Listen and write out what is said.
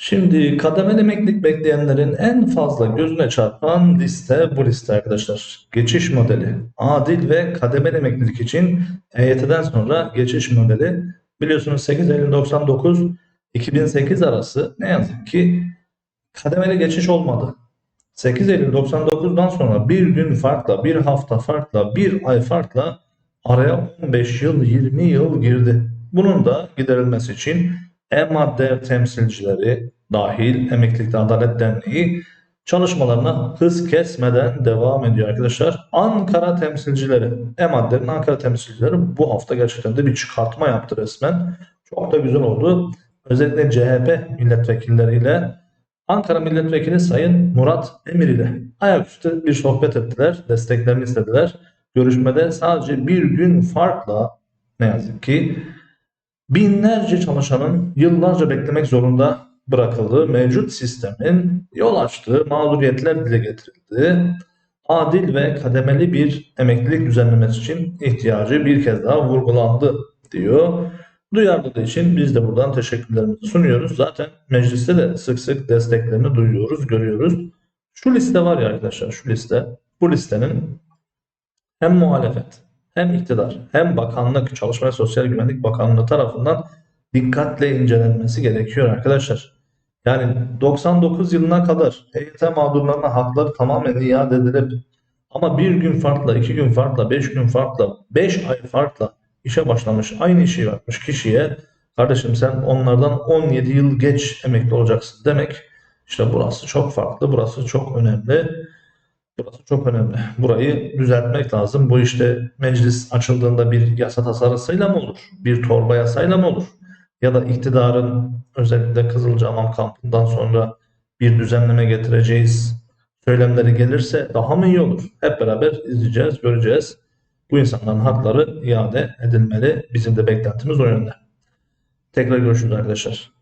Şimdi kademeli emeklilik bekleyenlerin en fazla gözüne çarpan liste bu liste arkadaşlar. Geçiş modeli. Adil ve kademeli emeklilik için EYT'den sonra geçiş modeli. Biliyorsunuz 8 Eylül 99 2008 arası ne yazık ki kademeli geçiş olmadı. 8 Eylül 99'dan sonra bir gün farkla, bir hafta farkla, bir ay farkla araya 15 yıl, 20 yıl girdi. Bunun da giderilmesi için e-madde temsilcileri dahil Emeklilikte Adalet Derneği çalışmalarına hız kesmeden devam ediyor arkadaşlar. Ankara temsilcileri, e-maddenin Ankara temsilcileri bu hafta gerçekten de bir çıkartma yaptı resmen. Çok da güzel oldu. Özellikle CHP milletvekilleriyle Ankara Milletvekili Sayın Murat Emir ile ayaküstü bir sohbet ettiler. Desteklerini istediler. Görüşmede sadece bir gün farkla ne yazık ki binlerce çalışanın yıllarca beklemek zorunda bırakıldığı mevcut sistemin yol açtığı mağduriyetler dile getirildi. Adil ve kademeli bir emeklilik düzenlemesi için ihtiyacı bir kez daha vurgulandı diyor. Duyarlılığı için biz de buradan teşekkürlerimizi sunuyoruz. Zaten mecliste de sık sık desteklerini duyuyoruz, görüyoruz. Şu liste var ya arkadaşlar, şu liste. Bu listenin hem muhalefet, hem iktidar, hem bakanlık, Çalışma ve Sosyal Güvenlik Bakanlığı tarafından dikkatle incelenmesi gerekiyor arkadaşlar. Yani 99 yılına kadar EYT mağdurlarına hakları tamamen iade edilip ama bir gün farkla, iki gün farkla, beş gün farkla, beş ay farkla işe başlamış, aynı işi yapmış kişiye kardeşim sen onlardan 17 yıl geç emekli olacaksın demek. İşte burası çok farklı, burası çok önemli. Burası çok önemli. Burayı düzeltmek lazım. Bu işte meclis açıldığında bir yasa tasarısıyla mı olur? Bir torba yasayla mı olur? Ya da iktidarın özellikle Kızılcahamam kampından sonra bir düzenleme getireceğiz söylemleri gelirse daha mı iyi olur? Hep beraber izleyeceğiz, göreceğiz. Bu insanların hakları iade edilmeli. Bizim de beklentimiz o yönde. Tekrar görüşürüz arkadaşlar.